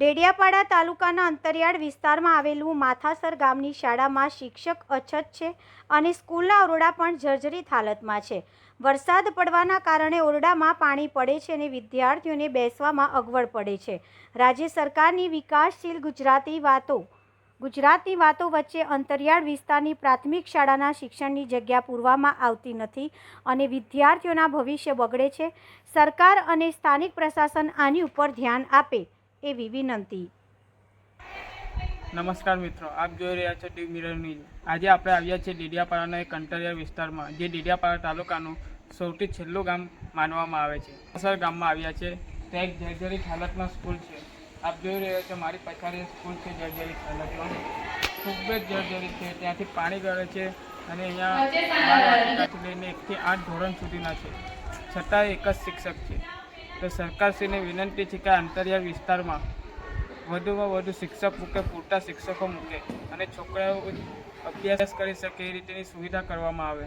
ડેડિયાપાડા તાલુકાના અંતરિયાળ વિસ્તારમાં આવેલું માથાસર ગામની શાળામાં શિક્ષક અછત છે અને સ્કૂલના ઓરડા પણ જર્જરિત હાલતમાં છે. વરસાદ પડવાના કારણે ઓરડામાં પાણી પડે છે અને વિદ્યાર્થીઓને બેસવામાં અગવડ પડે છે. રાજ્ય સરકારની વિકાસશીલ ગુજરાતી વાતો ગુજરાતની વાતો વચ્ચે અંતરિયાળ વિસ્તારની પ્રાથમિક શાળાના શિક્ષણની જગ્યા પૂરવામાં આવતી નથી અને વિદ્યાર્થીઓના ભવિષ્ય બગડે છે. સરકાર અને સ્થાનિક પ્રશાસન આની ઉપર ધ્યાન આપે. એવી વિનંતી. નમસ્કાર મિત્રો, આપ જોઈ રહ્યા છો ટીવી મિરર ન્યૂઝ. આજે આપણે આવ્યા છીએ ડેડિયાપાડાના એક અંતરિયાળ વિસ્તારમાં, જે ડેડિયાપાડા તાલુકાનું સૌથી છેલ્લું ગામ માનવામાં આવે છે. અસર ગામમાં આવ્યા છે. ત્યાં એક જર્જરિત હાલતમાં સ્કૂલ છે. આપ જોઈ રહ્યા છો મારી પછાડી સ્કૂલ છે જર્જરિત હાલતમાં ખૂબ જ જર્જરિત છે. ત્યાંથી પાણી ગળે છે અને અહીંયા લઈને એકથી આઠ ધોરણ સુધીના છે. છતાં એક જ શિક્ષક છે. તો સરકારશ્રીને વિનંતી છે કે અંતરિયાળ વિસ્તારમાં વધુમાં વધુ શિક્ષક મૂકે, પૂરતા શિક્ષકો મૂકે અને છોકરાઓ અભ્યાસ કરી શકે એ રીતેની સુવિધા કરવામાં આવે.